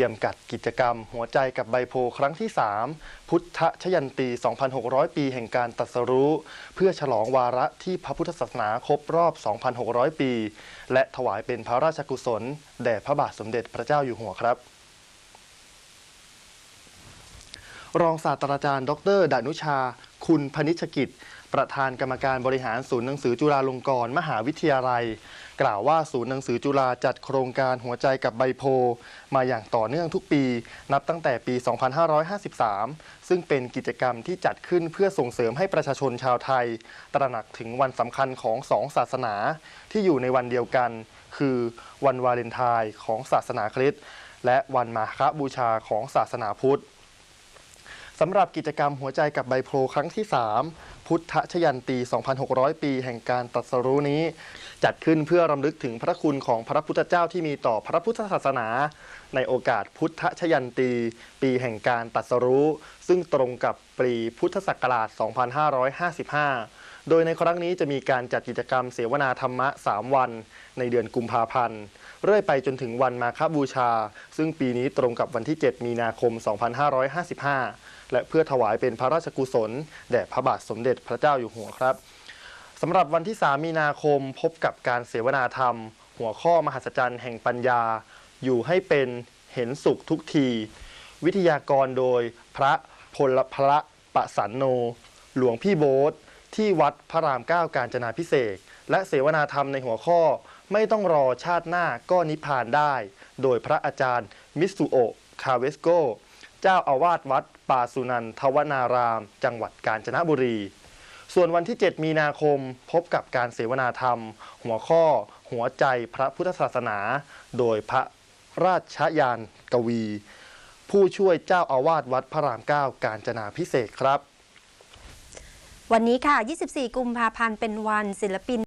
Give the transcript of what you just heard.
รียมกัดกิจกรรม หัวใจกับใบโพครั้งที่ 3 พุทธชยันตี 2,600 ปีแห่งการตรัสรู้ เพื่อฉลองวาระที่พระพุทธศาสนาครบรอบ 2,600 ปี และถวายเป็นพระราชกุศล แด่พระบาทสมเด็จพระเจ้าอยู่หัวครับรองศาสตราจารย์ ดร ดานุชา คุณพนิชกิจ ประธานกรรมการบริหารศูนย์หนังสือจุฬาลงกรณ์มหาวิทยาลัย กล่าวว่าศูนย์หนังสือจุฬาจัดโครงการหัวใจกับใบโพ มาอย่างต่อเนื่องทุกปี นับตั้งแต่ปี 2553 ซึ่งเป็นกิจกรรมที่จัดขึ้นเพื่อส่งเสริมให้ประชาชนชาวไทย ตระหนักถึงวันสำคัญของสองศาสนาที่อยู่ในวันเดียวกัน คือวันวาเลนไทน์ของศาสนาคริสต์และวันมาฆบูชาของศาสนาพุทธสำหรับกิจกรรมหัวใจกับใบโพครั้งที่ 3 พุทธชยันตี 2,600 ปี แห่งการตรัสรู้นี้ จัดขึ้นเพื่อรำลึกถึงพระคุณของพระพุทธเจ้าที่มีต่อพระพุทธศาสนา ในโอกาสพุทธชยันตี ปีแห่งการตรัสรู้ ซึ่งตรงกับปีพุทธศักราช 2555 โดยในครั้งนี้จะมีการจัดกิจกรรมเสวนาธรรมะ 3 วัน ในเดือนกุมภาพันธ์ เรื่อยไปจนถึงวันมาฆบูชา ซึ่งปีนี้ตรงกับวันที่ 7 มีนาคม 2555 และเพื่อถวายเป็นพระราชกุศล แด่พระบาทสมเด็จพระเจ้าอยู่หัวครับสำหรับวันที่ 3 มีนาคมพบกับการเสวนาธรรม หัวข้อมหัศจรรย์แห่งปัญญา อยู่ให้เป็นเห็นสุขทุกที วิทยากรโดยพระพลพระปะสันโน หลวงพี่โบ๊ท ที่วัดพระรามเก้าการจนาพิเศษและเสวนาธรรมในหัวข้อ ไม่ต้องรอชาติหน้าก็นิพพานได้ โดยพระอาจารย์ มิสุโอคาเวสโก เจ้าอาวาสวัดป่าสุนันทวนาราม จังหวัดกาญจนบุรี ส่วนวันที่ 7 มีนาคมพบกับการเสวนาธรรม หัวข้อ หัวใจพระพุทธศาสนา โดยพระราชยานกวี ผู้ช่วยเจ้าอาวาสวัดพระรามเก้าการจนาพิเศษครับ วันนี้ค่ะ 24 กุมภาพันธ์ เป็นวันศิลปิน